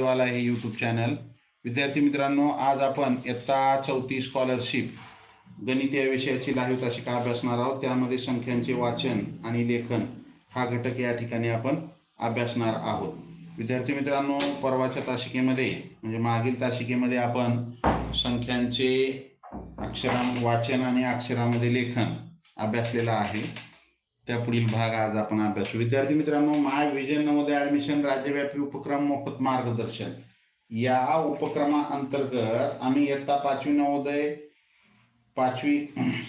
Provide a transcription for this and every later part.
वाला हे YouTube channel विद्यार्थी मित्रांनो आज आपण इयत्ता चौथी स्कॉलरशिप गणित या विषयाची लाईव्ह तासिका अभ्यासणार आहोत? त्यामध्ये संख्यांचे वाचन आणि लेखन हा घटक या ठिकाणी आपण अभ्यासणार आहोत. विद्यार्थी मित्रांनो परवाच्या तासिकेमध्ये म्हणजे मागील तासिकेमध्ये आपण संख्यांचे अक्षरां वाचन आणि अक्षरामध्ये लेखन अभ्यासलेलं आहे. त्या पुढील भाग आज आपण अभ्यासू. विद्यार्थी मित्रांनो माय नवोदय ऍडमिशन राज्यव्यापी उपक्रम मोफत मार्गदर्शन. या उपक्रमाअंतर्गत आम्ही इयत्ता पाचवी नवोदय पाचवी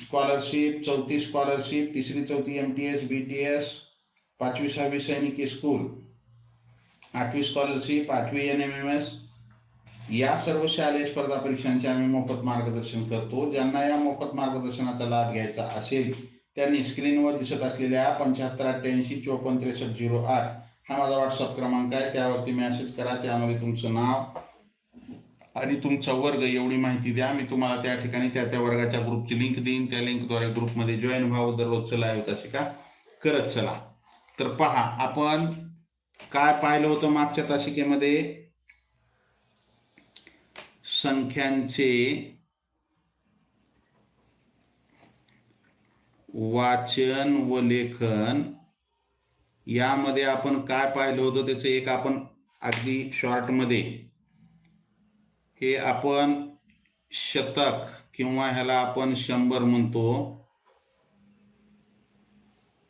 स्कॉलरशिप चौथी स्कॉलरशिप तिसरी चौथी M T S B T S पाचवी सहावी सैनिकी स्कूल आठवी स्कॉलरशिप आठवी एन एम एम एस या सर्व शालेय स्पर्धा परीक्षांचे आम्ही मोफत मार्गदर्शन करतो. ज्यांना या मोफत मार्गदर्शनाचा लाभ घ्यायचा असेल त्यांनी स्क्रीनवर दिसत असलेल्या पंच्याहत्तर अठ्ठ्याऐंशी चोपन्न त्रेसष्ट झिरो आठ हा माझा व्हॉट्सअप क्रमांक आहे. त्यावरती मेसेज करा. त्यामध्ये तुमचं नाव आणि तुमचा वर्ग एवढी माहिती द्या. मी तुम्हाला त्या ठिकाणी त्या त्या वर्गाच्या ग्रुपची लिंक देईन. त्या लिंकद्वारे ग्रुपमध्ये जॉईन व्हावं. दररोजचं लाईव्ह तासिका करत चला. तर पहा आपण काय पाहिलं होतं मागच्या तासिकेमध्ये? संख्यांचे वाचन व लेखन यामध्ये आपण काय पाहिलं होतं त्याचं एक आपण अगदी शॉर्टमध्ये हे आपण शतक किंवा ह्याला आपण शंभर म्हणतो.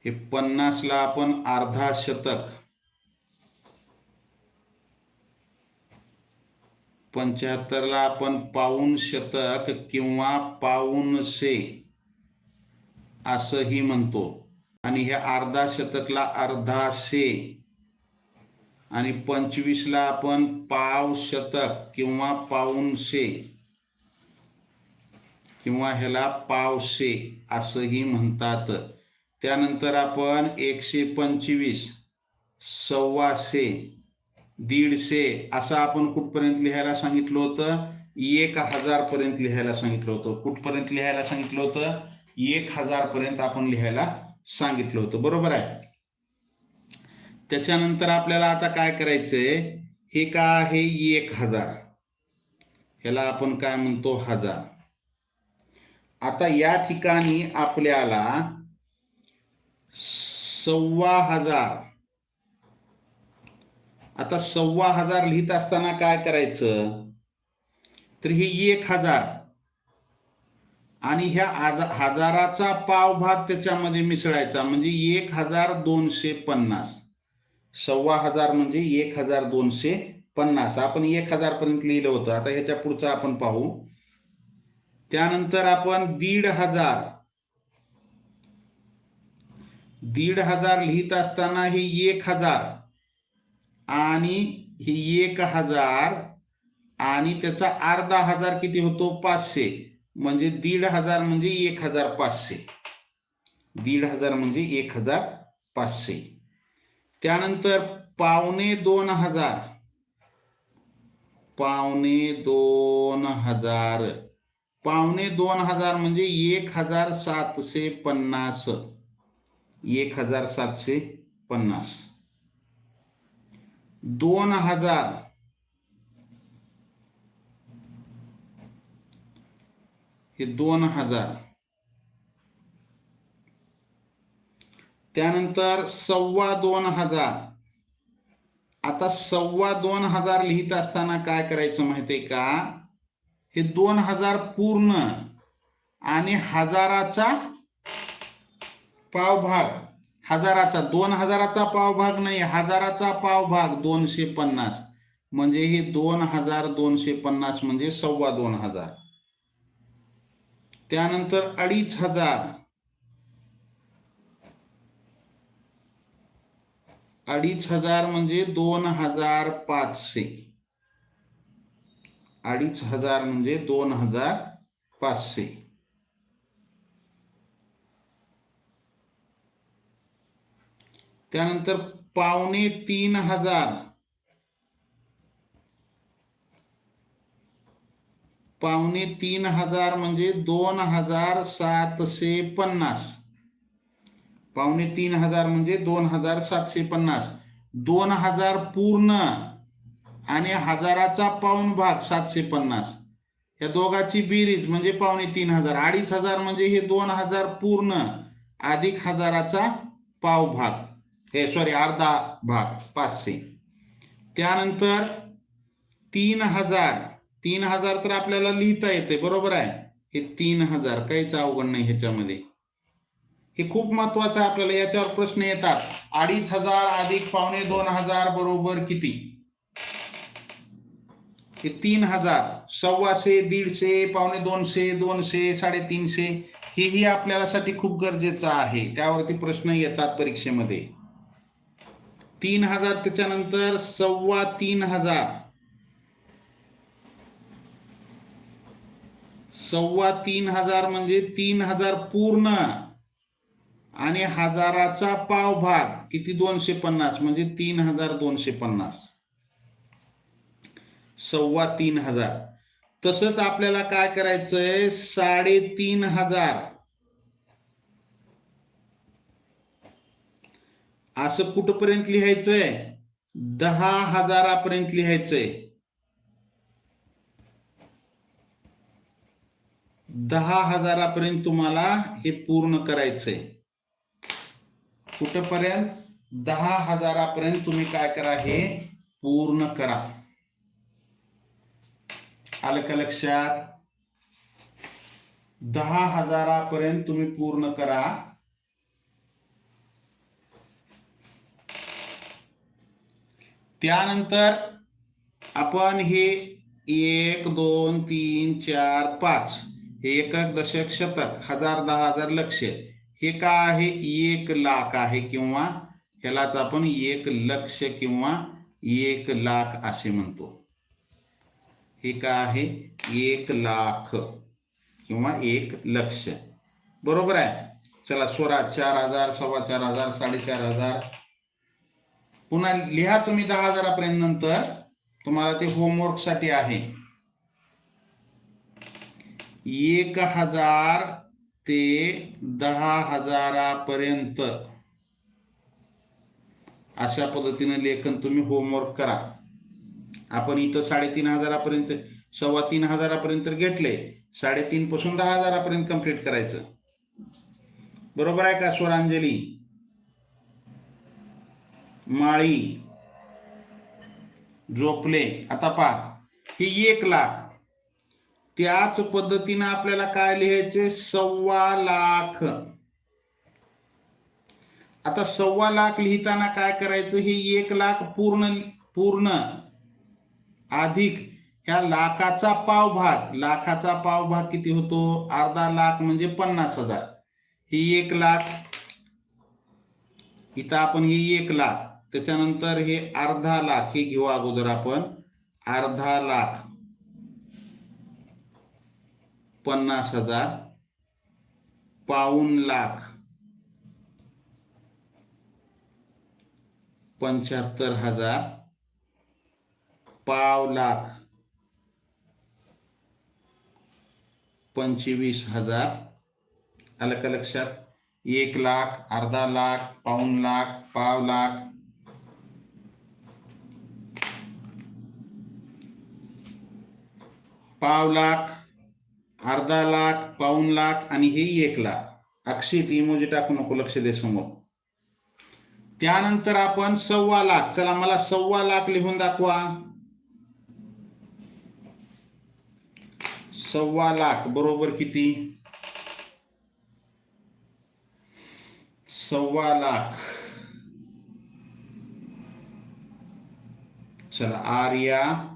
हे पन्नासला आपण अर्धा शतक. पंच्याहत्तरला आपण पाऊन शतक किंवा पाऊणशे असंही म्हणतो. आणि ह्या अर्धा शतकला अर्धाशे आणि पंचवीसला आपण पाव शतक किंवा पाऊणशे किंवा ह्याला पावशे असंही म्हणतात. त्यानंतर आपण एकशे पंचवीस सव्वाशे दीडशे असं आपण कुठपर्यंत लिहायला सांगितलं होतं? एक हजार पर्यंत लिहायला सांगितलं होतं. कुठपर्यंत लिहायला सांगितलं होतं? एक हजार पर्यंत आपण लिहायला सांगितलं होतं. बरोबर आहे? त्याच्यानंतर आपल्याला आता काय करायचंय? हे का आहे एक हजार? ह्याला आपण काय म्हणतो? हजार. आता या ठिकाणी आपल्याला सव्वा हजार. आता सव्वा हजार लिहित असताना काय करायचं? तर हे एक हजार. आणि ह्या आज हजाराचा पावभाग त्याच्यामध्ये मिसळायचा. म्हणजे एक हजार दोनशे पन्नास. सव्वा हजार म्हणजे एक हजार दोनशे पन्नास. आपण एक हजार पर्यंत लिहिलं होतं. आता ह्याच्या पुढचं आपण पाहू. त्यानंतर आपण दीड हजार. दीड हजार लिहित असताना हे एक हजार. आणि हे एक हजार. आणि त्याचा अर्धा हजार किती होतो? पाचशे. दीड हज़ार म्हणजे एक हज़ार पाचशे. दीड हज़ार म्हणजे एक हज़ार पाचशे. त्यानंतर दोन हज़ार. पावणे दोन हज़ार. पावणे दोन हज़ार म्हणजे एक हज़ार सातशे पन्नास. एक हज़ार सातशे पन्नास. दोन हज़ार. हे दोन हजार. त्यानंतर सव्वा दोन हजार. आता सव्वा दोन हजार लिहित असताना काय करायचं माहितीये का? हे दोन हजार पूर्ण आणि हजाराचा पावभाग. हजाराचा दोन हजाराचा पावभाग नाही हजाराचा पावभाग दोनशे पन्नास. म्हणजे हे दोन हजार दोनशे पन्नास म्हणजे सव्वा दोन हजार. त्यानंतर अडीच हजार. अडीच हजार म्हणजे दोन हजार पाचशे. अडीच हजार म्हणजे दोन हजार पाचशे. त्यानंतर पावणे तीन हजार. पावणे तीन हजार म्हणजे दोन हजार सातशे पन्नास. पावणे तीन हजार म्हणजे दोन हजार सातशे पन्नास. दोन हजार पूर्ण आणि हजाराचा पाऊन भाग सातशे पन्नास. या दोघाची बेरीज म्हणजे पावणे तीन हजार. अडीच हजार म्हणजे हे दोन हजार पूर्ण. अधिक हजाराचा पाव भाग. हे सॉरी अर्धा भाग पाचशे. त्यानंतर तीन हजार तीन हजार तर आपल्याला लिहिता येते बरोबर आहे? हे तीन हजार काहीच अवघड नाही ह्याच्यामध्ये. हे खूप महत्वाचं आहे आपल्याला याच्यावर प्रश्न येतात. अडीच हजार अधिक पावणे दोन हजार बरोबर किती? हे तीन हजार सव्वाशे दीडशे पावणे दोनशे दोनशे साडेतीनशे हेही आपल्यासाठी खूप गरजेचं आहे. त्यावरती प्रश्न येतात परीक्षेमध्ये. तीन हजार त्याच्यानंतर सव्वा तीन हजार. सव्वा तीन हजार म्हणजे तीन हजार पूर्ण. आणि हजाराचा पाव भाग किती? दोनशे पन्नास म्हणजे तीन हजार दोनशे पन्नास. सव्वा तीन हजार. तसंच आपल्याला काय करायचंय? साडेतीन हजार. असं कुठपर्यंत लिहायचंय? दहा हजारापर्यंत लिहायचंय. दहा हजारापर्यंत तुम्हाला हे पूर्ण करायचंय. कुठपर्यंत? दहा हजारापर्यंत तुम्ही काय करा हे पूर्ण करा. आलं का लक्षात? दहा हजारापर्यंत तुम्ही पूर्ण करा. त्यानंतर आपण हे एक दोन तीन चार पाच हे एकक दशक शतक हजार दहा हजार लक्ष. हे का आहे एक लाख आहे किंवा ह्यालाच आपण एक लक्ष किंवा एक लाख असे म्हणतो. हे का आहे एक लाख किंवा एक लक्ष. बरोबर आहे? चला स्वरा चार हजार सव्वा चार हजार साडेचार हजार. पुन्हा लिहा तुम्ही दहा हजारापर्यंत नंतर. तुम्हाला ते होमवर्कसाठी आहे. एक हजार ते दहा हजारापर्यंत. अशा पद्धतीनं लेखन तुम्ही होमवर्क करा. आपण इथं साडेतीन हजारापर्यंत सव्वा तीन हजारापर्यंत घेतले साडेतीन पासून दहा हजारापर्यंत कंप्लीट करायचं. बरोबर आहे का स्वरांजली? माळी झोपले आता पहा हे एक लाख. त्याच पद्धतीनं आपल्याला काय लिहायचे सव्वा लाख. आता सव्वा लाख लिहिताना काय करायचं? हे एक लाख पूर्ण पूर्ण अधिक ह्या लाखाचा पाव भाग लाखाचा पाव भाग किती होतो? अर्धा लाख म्हणजे पन्नास हजार. ही एक लाख इथं आपण ही एक लाख त्याच्यानंतर हे अर्धा लाख हे घेऊ अगोदर आपण. अर्धा लाख. पन्नास हजार पाऊन लाख पंच्याहत्तर हजार पाव लाख पंचवीस हजार. आलं का लक्षात एक लाख अर्धा लाख पाऊन लाख पाव लाख. पाव लाख अर्धा लाख पाऊन लाख आणि हे एक लाख. अक्षित इमोजी टाकू नको लक्ष दे समोर. त्यानंतर आपण सव्वा लाख. चला मला सव्वा लाख लिहून दाखवा. सव्वा लाख बरोबर किती? सव्वा लाख. चला आर्या.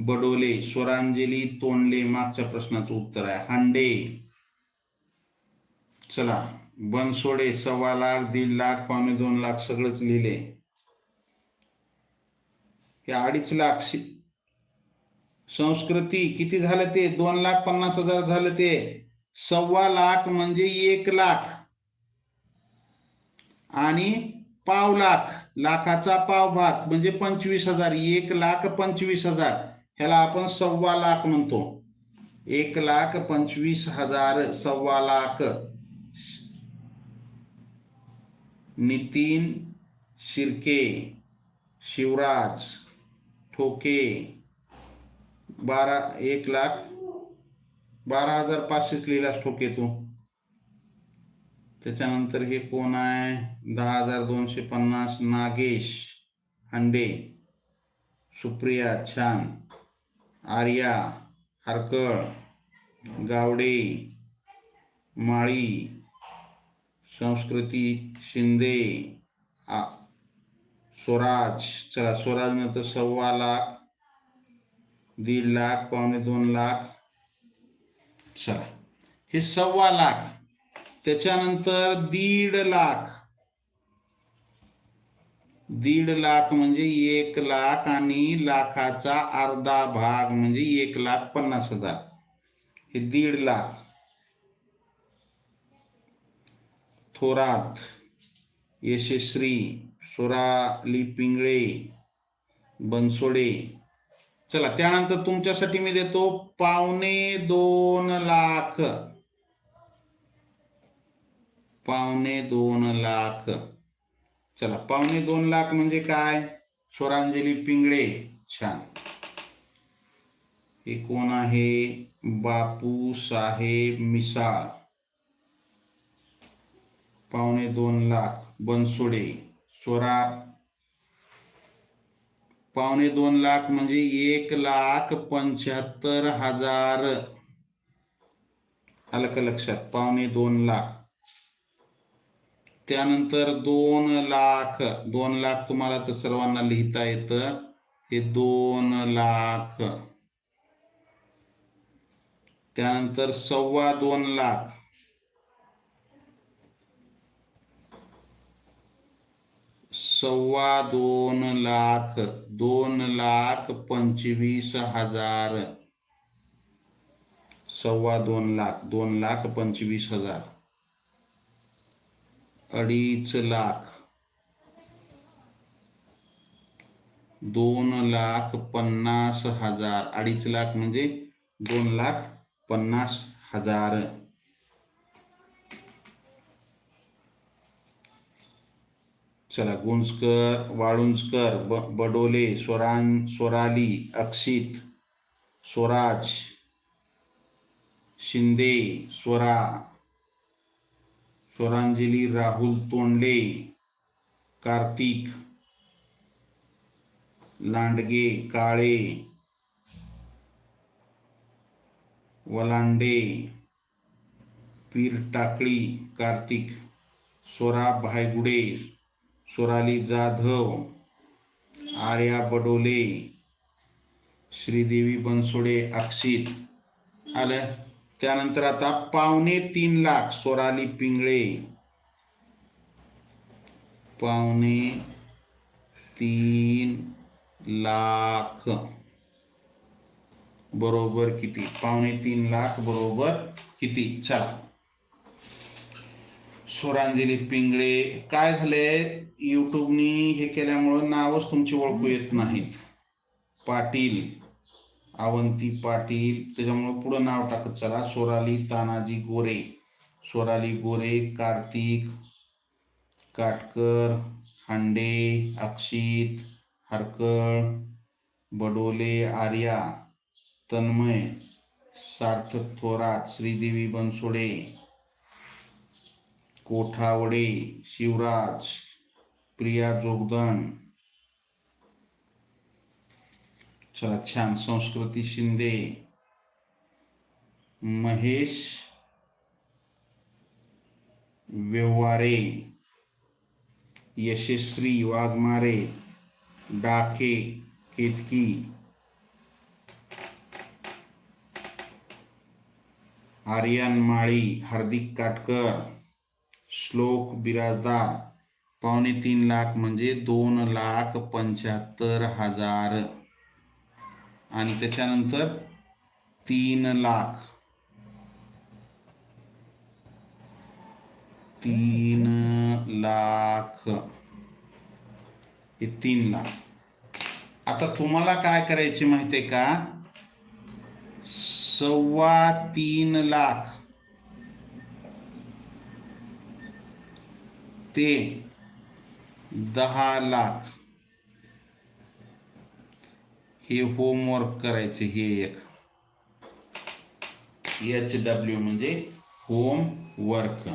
बडोले स्वरांजली तोंडले मागच्या प्रश्नाचं उत्तर आहे. हांडे. चला बनसोडे सव्वा लाख दीड लाख पावणे दोन लाख सगळंच लिहिले. हे अडीच लाख संस्कृती किती झालं ते? दोन लाख पन्नास हजार झालं ते. सव्वा लाख म्हणजे एक लाख. आणि पाव लाख. लाखाचा पाव भाग म्हणजे पंचवीस हजार. एक लाख पंचवीस हजार. ह्याला आपण सव्वा लाख म्हणतो. एक लाख पंचवीस हजार सव्वा लाख. नितीन शिर्के शिवराज ठोके बारा एक लाख बारा हजार पाचशेच लिहिलास ठोके तू. त्याच्यानंतर हे कोण आहे? दहा हजार दोनशे पन्नास नागेश हांडे. सुप्रिया छान. आर्या हरकळ गावडे माळी संस्कृती शिंदे आ स्वराज चला स्वराजनं तर सव्वा लाख दीड लाख पावणे दोन लाख चला. हे सव्वा लाख. त्याच्यानंतर दीड लाख. दीड लाख म्हणजे एक लाख आणि लाखाचा अर्धा भाग म्हणजे एक लाख पन्नास हजार. हे दीड लाख. थोरात यशस्वी सोराली पिंगळे बनसोडे. चला त्यानंतर तुमच्यासाठी मी देतो पावणे दोन लाख. पावणे दोन लाख. चला पावणे दोन लाख म्हणजे काय? स्वरांजली पिंगळे छान. हे कोण आहे? बापू साहेब मिसाळ. पावणे दोन लाख बनसोडे स्वरा. पावणे दोन लाख म्हणजे एक लाख पंच्याहत्तर हजार. आलं का लक्षात? पावणे दोन लाख. त्यानंतर दोन लाख दोन लाख तुम्हाला तर सर्वांना लिहिता येतं. हे दोन लाख. त्यानंतर सव्वा दोन लाख. सव्वा दोन लाख दोन लाख पंचवीस हजार. सव्वा दोन लाख दोन लाख पंचवीस हजार. अडीच लाख. दोन लाख पन्नास हजार. अडीच लाख म्हणजे दोन लाख पन्नास हजार. चला गुंजकर वाळुंजकर ब बडोले स्वरां स्वराली अक्षित स्वराज शिंदे स्वरा. स्वरांजली राहुल तोंडले कार्तिक लांडगे काळे वलांडे पीर टाकळी कार्तिक स्वरा भायगुडे स्वराली जाधव आर्या बडोले श्रीदेवी बनसोडे अक्षित आलं? त्यानंतर आता पावणे तीन लाख स्वराली पिंगळे. पावणे तीन लाख. बरोबर किती? पावणे तीन लाख बरोबर किती? चला. सोरांजली पिंगळे काय झाले युट्यूबनी हे केल्यामुळं नावच तुमची ओळखू येत नाहीत. पाटील. अवंती पाटील त्याच्यामुळं पुढं नाव टाकत चला. सोराली तानाजी गोरे. सोराली गोरे कार्तिक काटकर हांडे अक्षित हरकळ बडोले आर्या तन्मय सार्थक थोरात श्रीदेवी बनसोडे कोठावडे शिवराज प्रिया जोगदन चला छान संस्कृती शिंदे। महेश व्यवहारे यशस्वी वाघमारे डाके केतकी। आर्यन माळी हार्दिक काटकर श्लोक बिराजदार पावणे तीन लाख म्हणजे दोन लाख पंच्याहत्तर हजार। आणि त्याच्यानंतर तीन लाख. तीन लाख. हे तीन लाख. आता तुम्हाला काय करायचे माहिती आहे का? सव्वा तीन लाख. ते दहा लाख. हे होमवर्क करायचे हे एक. एच डब्ल्यू म्हणजे होमवर्क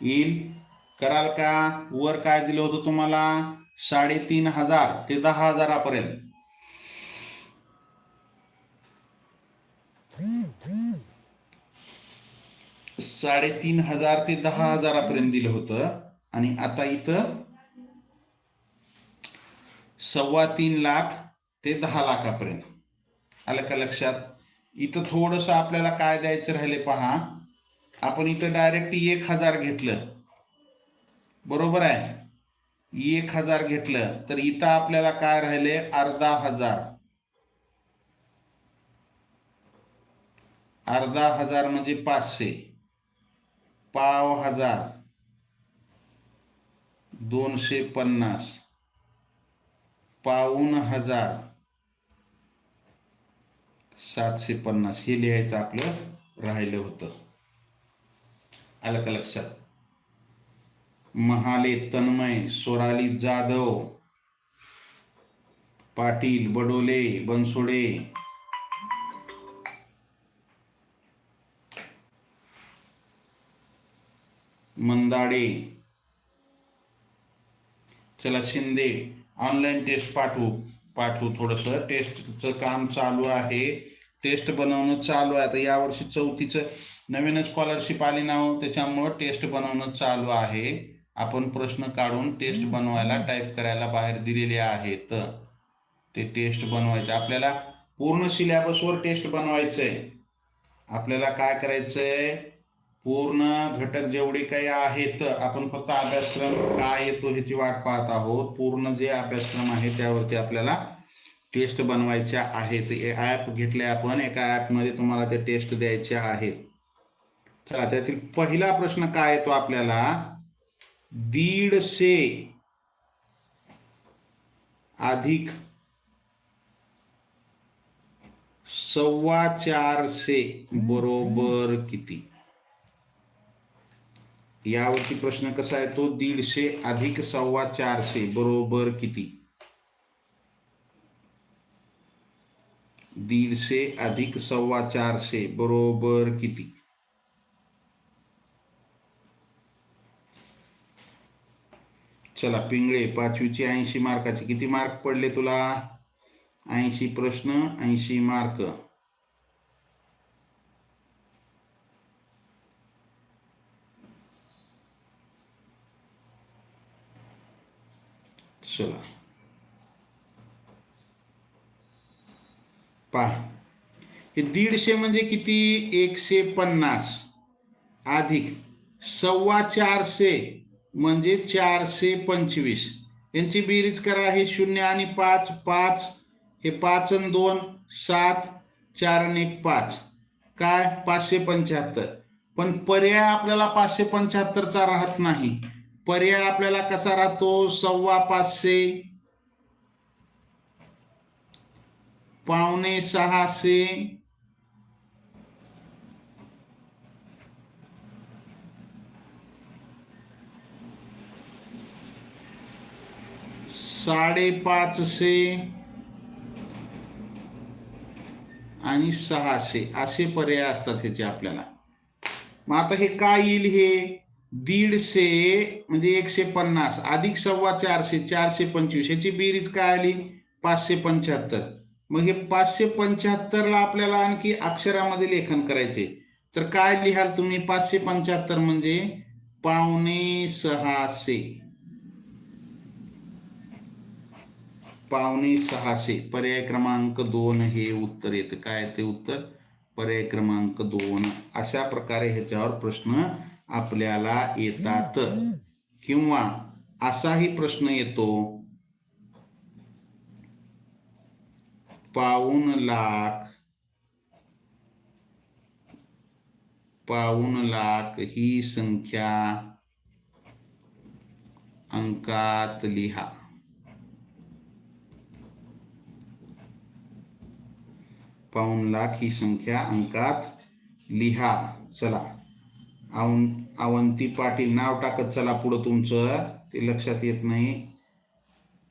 येईल? कराल का? वर काय दिलं होतं तुम्हाला? साडेतीन हजार ते दहा हजारापर्यंत. साडेतीन हजार ते दहा हजारापर्यंत दिलं होतं. आणि आता इथं सव्वा तीन लाख ते दहा लाखापर्यंत. आलं का लक्षात? इथं थोडंसं आपल्याला काय द्यायचं राहिले पहा. आपण इथं डायरेक्ट एक हजार घेतलं. बरोबर आहे? एक हजार घेतलं. तर इथं आपल्याला काय राहिले? अर्धा हजार. अर्धा हजार म्हणजे पाचशे. पाव हजार. दोनशे पन्नास. पाऊन हजार. सातशे पन्नास हे लिहायचं आपलं राहिलं होतं. आलं का लक्षात? महाले तन्मय सोराली जाधव पाटील बडोले बनसोडे. मंदाडे. चला शिंदे ऑनलाईन टेस्ट पाठवू. पाठवू थोडंसं. टेस्टचं काम चालू आहे. टेस्ट बनवणं चालू आहे. आता यावर्षी चौथीचं नवीनच स्कॉलरशिप आली ना हो, त्याच्यामुळं टेस्ट बनवणं चालू आहे. आपण प्रश्न काढून टेस्ट बनवायला टाईप करायला बाहेर दिलेले आहेत. ते टेस्ट बनवायचे. आपल्याला पूर्ण सिलेबसवर टेस्ट बनवायचं आहे आपल्याला काय करायचं आहे पूर्ण घटक जेवढे काही आहेत आपण फक्त अभ्यासक्रम काय येतो ह्याची वाट पाहत आहोत. पूर्ण जे अभ्यासक्रम आहे त्यावरती आपल्याला टेस्ट बनवायच्या आहेत. ॲप घेतले आपण एका ॲपमध्ये तुम्हाला ते टेस्ट द्यायच्या आहेत. चला त्यातील पहिला प्रश्न काय येतो आपल्याला? दीडशे अधिक सव्वा चारशे बरोबर किती? यावरती प्रश्न कसा आहे तो? दीडशे अधिक सव्वा चारशे बरोबर किती? दीडशे अधिक सव्वा चारशे बरोबर किती? चला पिंगळे पाचवीची ऐंशी मार्काचे किती मार्क पडले तुला? ऐंशी प्रश्न ऐंशी मार्क. चला. पहा. हे दीडशे म्हणजे किती? एकशे पन्नास. अधिक. सव्वा चारशे म्हणजे चारशे पंचवीस. यांची बेरीज करा. हे शून्य आणि पाच पाच. हे पाच आणि दोन सात चार आणि एक पाच. काय? पाचशे पंच्याहत्तर. पण पर्याय आपल्याला पाचशे पंच्याहत्तरचा राहत नाही. पर्याय आपल्याला कसा राहतो? सव्वा पाचशे पावणे सहाशे. साडेपाचशे. आणि सहाशे. असे पर्याय असतात ह्याचे आपल्याला. मग आता हे काय येईल हे? दीडशे म्हणजे एकशे पन्नास. अधिक सव्वा चारशे चारशे पंचवीस. ह्याची बेरीज काय आली? पाचशे पंच्याहत्तर. मग हे पाचशे पंच्याहत्तरला आपल्याला आणखी अक्षरामध्ये लेखन करायचे. तर काय लिहाल तुम्ही पाचशे पंच्याहत्तर म्हणजे? पावणे सहाशे. पावणे सहाशे. पर्याय क्रमांक दोन हे उत्तर येतं. काय ते उत्तर? पर्याय क्रमांक दोन. अशा प्रकारे ह्याच्यावर प्रश्न आपल्याला येतात. किंवा असाही प्रश्न येतो. पाऊन लाख पाऊन लाख ही संख्या अंकात लिहा पाऊन लाख ही संख्या अंकात लिहा चला अवन अवंती पाटील नाव टाकत चला पुढं तुमचं ते लक्षात येत नाही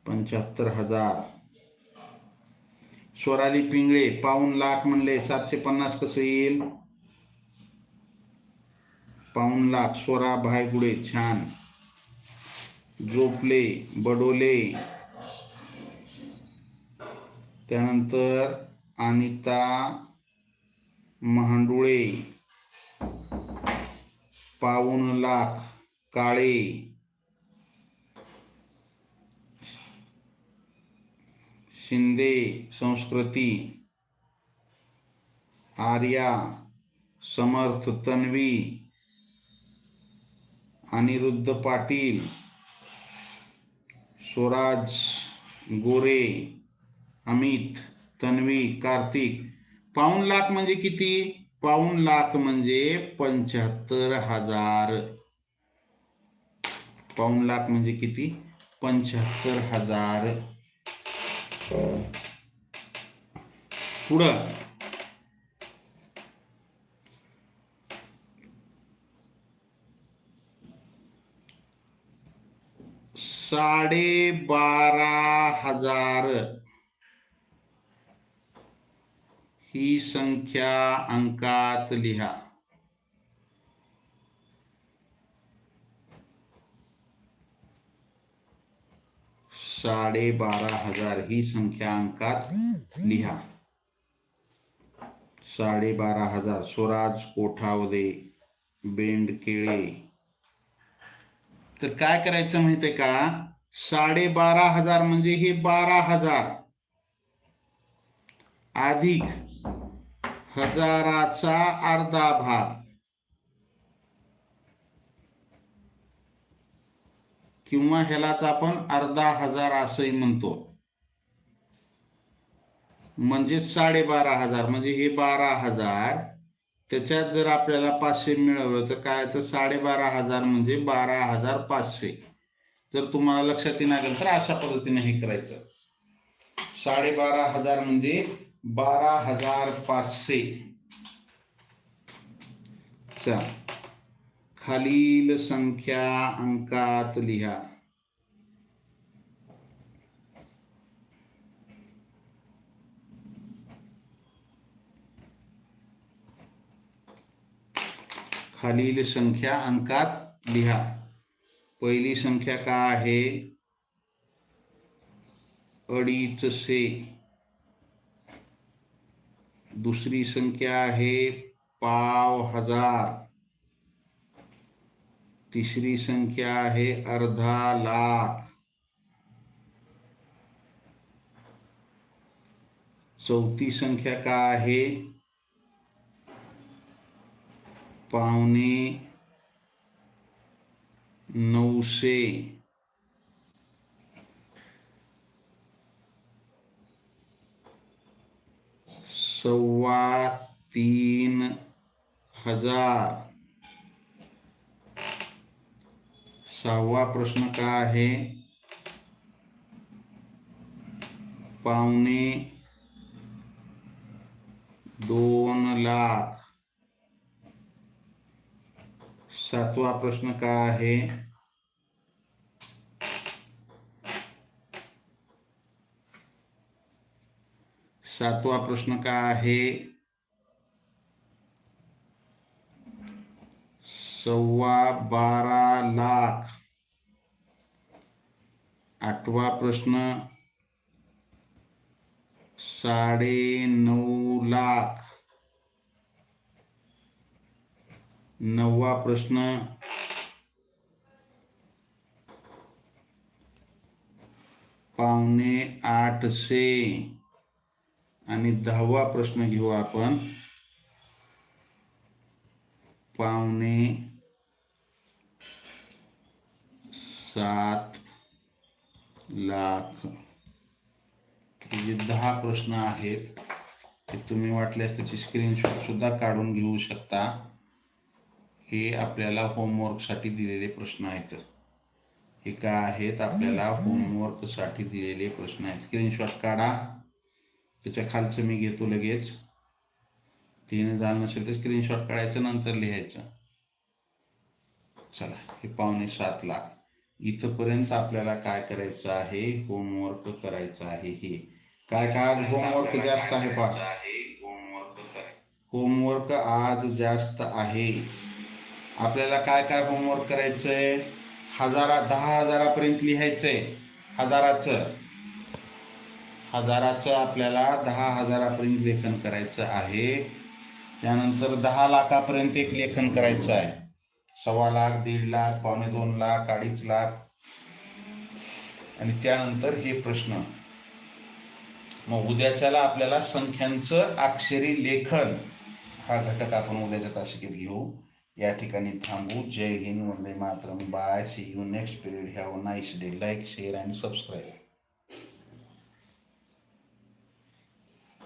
पंच्याहत्तर हजार स्वराली पिंगळे पाऊन लाख म्हणले सातशे पन्नास कसं येईल? पाऊन लाख स्वरा भायगुडे छान. जोपले बडोले. त्यानंतर अनिता महांडुळे. पाऊन लाख काळे. शिंदे संस्कृती आर्या समर्थ तन्वी अनिरुद्ध पाटील स्वराज गोरे अमित तन्वी कार्तिक. पाऊन लाख म्हणजे किती? पाऊन लाख म्हणजे पंच्याहत्तर हजार. पाऊन लाख म्हणजे किती? पंच्याहत्तर हजार. पुढं. साडेबारा हजार. ही संख्या अंकात लिहा. साडेबारा हजार ही संख्या अंकात लिहा. साडेबारा हजार. स्वराज कोठावदे बेंडकेळे. तर काय करायचं माहितीये का? साडेबारा हजार म्हणजे हे बारा हजार. अधिक हजाराचा अर्धा भाग. किंवा ह्यालाच आपण अर्धा हजार असंही म्हणतो. म्हणजे साडेबारा हजार म्हणजे हे बारा हजार त्याच्यात जर आपल्याला पाचशे मिळवलं तर काय तर साडेबारा हजार म्हणजे बारा हजार पाचशे. जर तुम्हाला लक्षात येणार असेल तर अशा पद्धतीने हे करायचं. साडेबारा हजार म्हणजे बारा हजार पाचशे. चा खालील संख्या अंकात लिहा। खालील संख्या अंकात लिहा। पहिली संख्या काय आहे? अडीचशे दुसरी संख्या आहे पाव हज़ार. तिसरी संख्या आहे अर्धा लाख। चौथी संख्या काय आहे पावणे नऊशे सव्वा तीन हजार। सहावा प्रश्न काय आहे? पावणे दोन लाख. सातवा प्रश्न काय आहे? सातवा प्रश्न काय आहे? सव्वा बारा लाख. आठवा प्रश्न. साडे नऊ लाख नववा प्रश्न. पावणे आठशे. आणि दहावा प्रश्न घेऊ आपण. पावणे सात. लाख हे जे दहा प्रश्न आहेत ते तुम्ही वाटल्यास त्याची स्क्रीनशॉट सुद्धा काढून घेऊ शकता. हे आपल्याला होमवर्कसाठी दिलेले प्रश्न आहेत. हे काय आहेत आपल्याला होमवर्कसाठी दिलेले प्रश्न आहेत. स्क्रीनशॉट काढा. त्याच्या खालचं मी घेतो लगेच. तिने झालं नसेल तर स्क्रीनशॉट काढायचं नंतर लिहायचं. चला हे पावणे सात लाख. इथंपर्यंत आपल्याला काय करायचं आहे? होमवर्क करायचं आहे हे. काय काय आज होमवर्क जास्त आहे पहा. होमवर्क आज जास्त आहे. आपल्याला काय काय होमवर्क करायचंय? हजारा दहा हजारापर्यंत लिहायचंय. हजाराचं. हजाराचं आपल्याला दहा हजारापर्यंत लेखन करायचं आहे. त्यानंतर दहा लाखापर्यंत एक लेखन करायचं आहे. सव्वा लाख दीड लाख पावणे दोन लाख अडीच लाख. आणि त्यानंतर हे प्रश्न. मग उद्याच्याला आपल्याला संख्यांचं अक्षरी लेखन हा घटक आपण उद्याच्या तासिकेत घेऊ. या ठिकाणी थांबू. जय हिंद वंदे Mataram. Bye see you next period have a nice day like share and subscribe